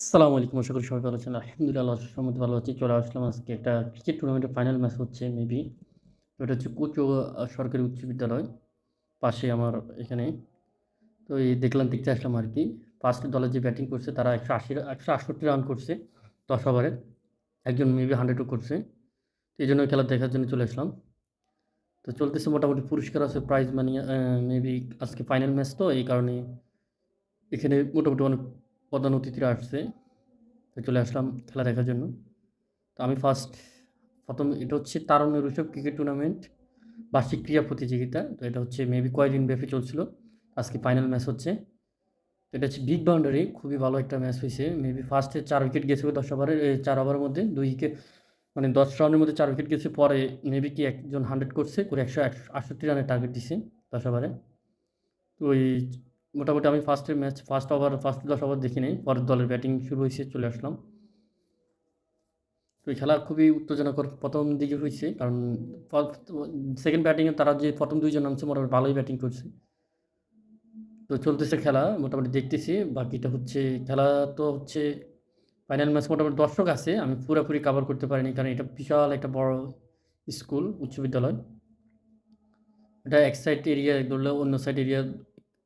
আসসালামু আলাইকুম, আশা করি সবাই ভালো আছেন। আলহামদুলিল্লাহ সম্মতি ভালো আছি, চলে আসলাম আজকে একটা ক্রিকেট টুর্নামেন্টের ফাইনাল ম্যাচ হচ্ছে মেবি তো এটা হচ্ছে কুচো সরকারি উচ্চ বিদ্যালয়, পাশে আমার এখানে। তো এই দেখলাম, দেখতে আসলাম আর কি। ফার্স্ট দলে যে ব্যাটিং করছে, তারা একশো আশি, একশো আটষট্টি রান করছে দশ ওভারে একজন মেবি হান্ড্রেডও করছে। তো এই জন্য খেলা দেখার জন্য চলে আসলাম। তো চলতেছে মোটামুটি পুরস্কার আছে প্রাইজ মানি মেবি আজকে ফাইনাল ম্যাচ তো, এই কারণে এখানে মোটামুটি অনেক প্রধান অতিথিরা আসছে, তো চলে আসলাম খেলা দেখার জন্য। তো আমি ফার্স্ট প্রথম এটা হচ্ছে তারুণ্যের উৎসব ক্রিকেট টুর্নামেন্ট বার্ষিক ক্রীড়া প্রতিযোগিতা। তো এটা হচ্ছে মেবি কয়েকদিন ব্যাপী চলছিল, আজকে ফাইনাল ম্যাচ হচ্ছে। তো এটা হচ্ছে বিগ বাউন্ডারি খুবই ভালো একটা ম্যাচ হয়েছে। মেবি ফার্স্টে চার উইকেট গেছে দশ ওভারের চার ওভারের মধ্যে, দুই উইকেট মানে দশ রানের মধ্যে চার উইকেট গেছে, পরে মেবি কি একজন হান্ড্রেড করছে, করে একশো আটষট্টি রানের টার্গেট দিছে দশ ওভারে তো ওই মোটামুটি আমি ফার্স্টের ম্যাচ ফার্স্ট ওভার ফার্স্ট দশ ওভার দেখি নেই। পরের দলের ব্যাটিং শুরু হয়েছে, চলে আসলাম। তো খেলা খুবই উত্তেজনাকর। প্রথম দিকে হয়েছে, কারণ সেকেন্ড ব্যাটিংয়ে তারা যে প্রথম দুইজন নামছে, মোটামুটি ভালোই ব্যাটিং করছে। তো চলতেছে খেলা, মোটামুটি দেখতেছি। বাকিটা হচ্ছে, খেলা তো হচ্ছে ফাইনাল ম্যাচ মোটামুটি দর্শক আছে। আমি পুরোপুরি কাভার করতে পারিনি, কারণ এটা বিশাল একটা বড় স্কুল উচ্চ বিদ্যালয়। এটা এক সাইড এরিয়া ধরলে অন্য সাইড এরিয়া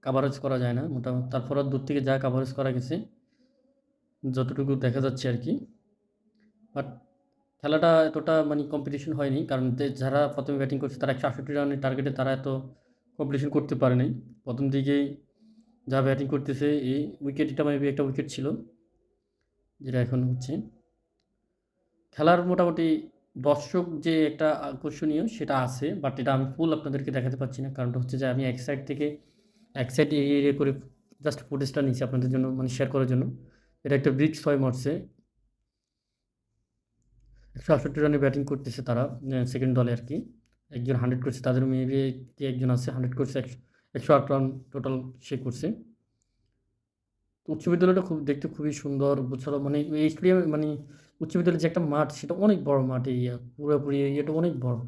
কাভারেজ করা যায় না। মোটামুটি তারপর দূর থেকে যা কাভারেজ করা গেছে, যতটুকু দেখা যাচ্ছে আর কি। বাট খেলাটা এতটা মানে কম্পিটিশন হয়নি, কারণ যারা প্রথমে ব্যাটিং করছে, তারা একশো আটষট্টি রানের টার্গেটে তারা এত কম্পিটিশন করতে পারে নাই। প্রথম দিকেই যা ব্যাটিং করতেছে, এই উইকেট এটা মেবি একটা উইকেট ছিল, যেটা এখন হচ্ছে। খেলার মোটামুটি দর্শক যে একটা আকর্ষণীয়, সেটা আছে বাট এটা আমি ফুল আপনাদেরকে দেখাতে পারছি না। কারণটা হচ্ছে যে আমি এক সাইড থেকে এক সাইড এরিয়া করে জাস্ট ফুটেজটা নিয়েছি আপনাদের জন্য মানে শেয়ার করার জন্য। এটা একটা ব্রিজ ছয় মারছে। একশো আটষট্টি রানে ব্যাটিং করতেছে তারা সেকেন্ড দলে আর কি। একজন হান্ড্রেড করছে, তাদের মেয়ে মেবি একজন আছে হান্ড্রেড করছে, একশো একশো আট রান টোটাল সে করছে। উচ্চ বিদ্যালয়টা খুব, দেখতে খুবই সুন্দর, বুঝলো মানে এই স্টেডিয়াম মানে উচ্চ বিদ্যালয়ের যে একটা মাঠ, সেটা অনেক বড় মাঠ এরিয়া পুরোপুরি এরিয়াটা অনেক বড়।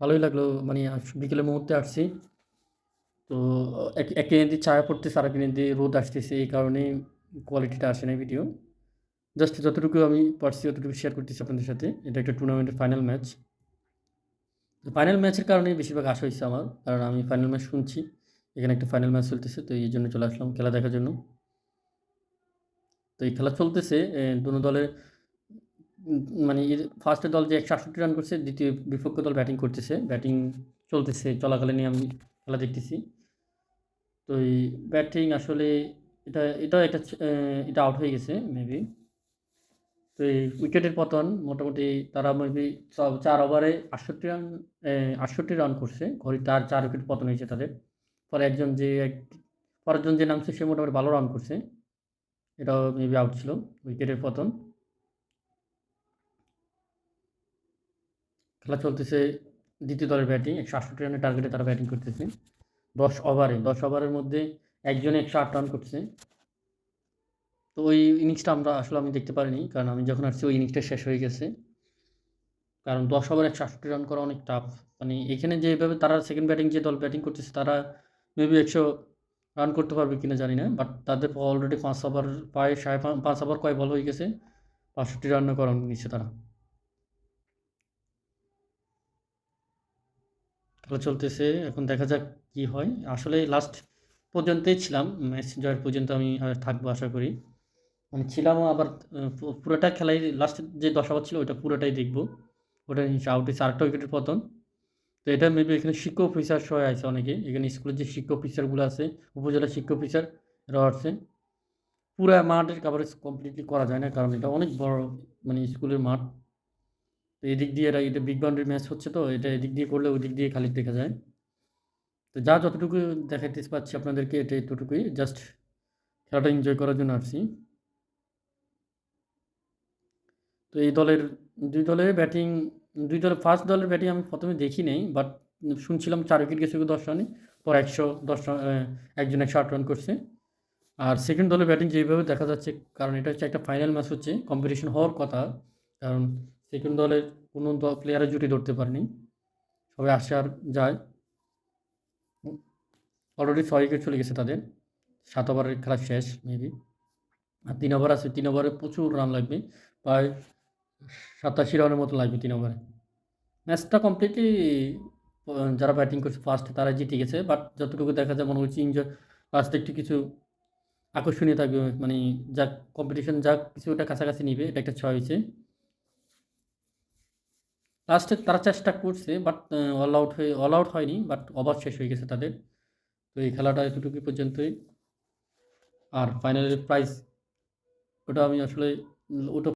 ভালোই লাগল মানে বিকেলের মুহূর্তে আসছি। তো, এক কেন্দ্রে ছায়া পড়তেছে আর এক কেন্দ্রে রোদ আসতেছে, এই কারণে কোয়ালিটিটা আসে না ভিডিও জাস্ট যতটুকু আমি পারছি ততটুকু শেয়ার করতেছি আপনাদের সাথে। এটা একটা টুর্নামেন্টের ফাইনাল ম্যাচ তো ফাইনাল ম্যাচের কারণে বেশিরভাগ আশা হয়েছে আমার। কারণ আমি ফাইনাল ম্যাচ শুনছি। এখানে একটা ফাইনাল ম্যাচ চলতেছে, তো এই জন্য চলে আসলাম খেলা দেখার জন্য। তো এই খেলা চলতেছে দুনো দলের মানে ফার্স্টের দল যে একশো আটষট্টি রান করছে, দ্বিতীয় বিপক্ষ দল ব্যাটিং করতেছে। ব্যাটিং চলতেছে, চলাকালীনই আমি খেলা দেখতেছি। তো এই ব্যাটিং আসলে এটা এটা একটা এটা আউট হয়ে গেছে মেবি তো এই উইকেটের পতন, মোটামুটি তারা মেবি চার ওভারে আটষট্টি রান আটষট্টি রান করছে। ঘড়ি তার চার উইকেট পতন হয়েছে তাদের। পরে একজন যে এক পরেরজন যে নামছে, সে মোটামুটি ভালো রান করছে। এটাও মেবি আউট ছিল, উইকেটের পতন। খেলা চলতেছে দ্বিতীয় দলের ব্যাটিং একশো আটষট্টি রানের টার্গেটে তারা ব্যাটিং করতেছে। দশ ওভারে দশ ওভারের মধ্যে একজনে একশো আট রান করছে তো ওই ইনিংসটা আমরা আসলে আমি দেখতে পারিনি, কারণ আমি যখন আসছি ওই ইনিংসটা শেষ হয়ে গেছে। কারণ দশ ওভার একশো আটষট্টি রান করা অনেক টাফ মানে এখানে যেভাবে তারা সেকেন্ড ব্যাটিং যে দল ব্যাটিং করতেছে, তারা মেবি একশো রান করতে পারবে কিনা জানি না বাট তাদের অলরেডি পাঁচ ওভার প্রায় সাড়ে পাঁচ ওভার কয় বল হয়ে গেছে পাঁচষট্টি রান করা নিচ্ছে তারা। খেলা চলতেছে, এখন দেখা যাক কি হয়। আসলে লাস্ট পর্যন্তই ছিলাম, ম্যাচ জয়ের পর্যন্ত আমি থাকব আশা করি। আমি ছিলামও আবার পুরোটা খেলাই লাস্ট যে দশ ওভার ছিল ওটা পুরোটাই দেখব। ওটা আউট আরেকটা উইকেটের পতন। তো এটা মেবি এখানে শিক্ষক অফিসার সহ আছে অনেকে। এখানে স্কুলের যে শিক্ষক অফিসারগুলো আছে, উপজেলা শিক্ষক অফিসার এরাও আসছে পুরো মাঠের কাভারেজ কমপ্লিটলি করা যায় না, কারণ এটা অনেক বড় মানে স্কুলের মাঠ। তো এদিক দিয়ে এরা এটা বিগ বাউন্ডারি ম্যাচ হচ্ছে তো, এটা এদিক দিয়ে করলে ওই দিক দিয়ে খালি দেখা যায়। তো যা যতটুকু দেখাতে পাচ্ছি আপনাদেরকে এটা এতটুকুই। জাস্ট খেলাটা এনজয় করার জন্য আসছি। তো এই দলের দুই দলের ব্যাটিং দুই দলের ফার্স্ট দলের ব্যাটিং আমি প্রথমে দেখি নেই বাট শুনছিলাম চার উইকেট গেছে দশ রানে, পর একশো দশ রান একজন একশো আট রান করছে। আর সেকেন্ড দলের ব্যাটিং যেভাবে দেখা যাচ্ছে, কারণ এটা হচ্ছে একটা ফাইনাল ম্যাচ হচ্ছে কম্পিটিশন হওয়ার কথা। কারণ সেকেন্ড দলের কোনো প্লেয়ারের জুটি ধরতে পারেনি। সবাই আসে আর যায়। অলরেডি ছয় উইকেট চলে গেছে তাদের। সাত ওভারের খেলা শেষ মেবি আর তিন ওভার আছে। তিন ওভারে প্রচুর রান লাগবে। প্রায় সাতাশি রানের মতো লাগবে তিন ওভারে ম্যাচটা কমপ্লিটলি যারা ব্যাটিং করছে ফার্স্টে তারা জিতে গেছে। বাট যতটুকু দেখা যায়, মনে হচ্ছে ইঞ্জয় লাস্টে একটু কিছু আকর্ষণীয় থাকবে। মানে যা কম্পিটিশন যা কিছু কিছুটা কাছাকাছি নিবে। এটা একটা ছয় হয়েছে লাস্টে তারা চেষ্টা করছে বাট অল আউট হয়ে অল আউট হয়নি বাট ওভার শেষ হয়ে গেছে তাদের। তো এই খেলাটা এতটুকু পর্যন্তই। আর ফাইনালের প্রাইস ওটা আমি আসলে ওটা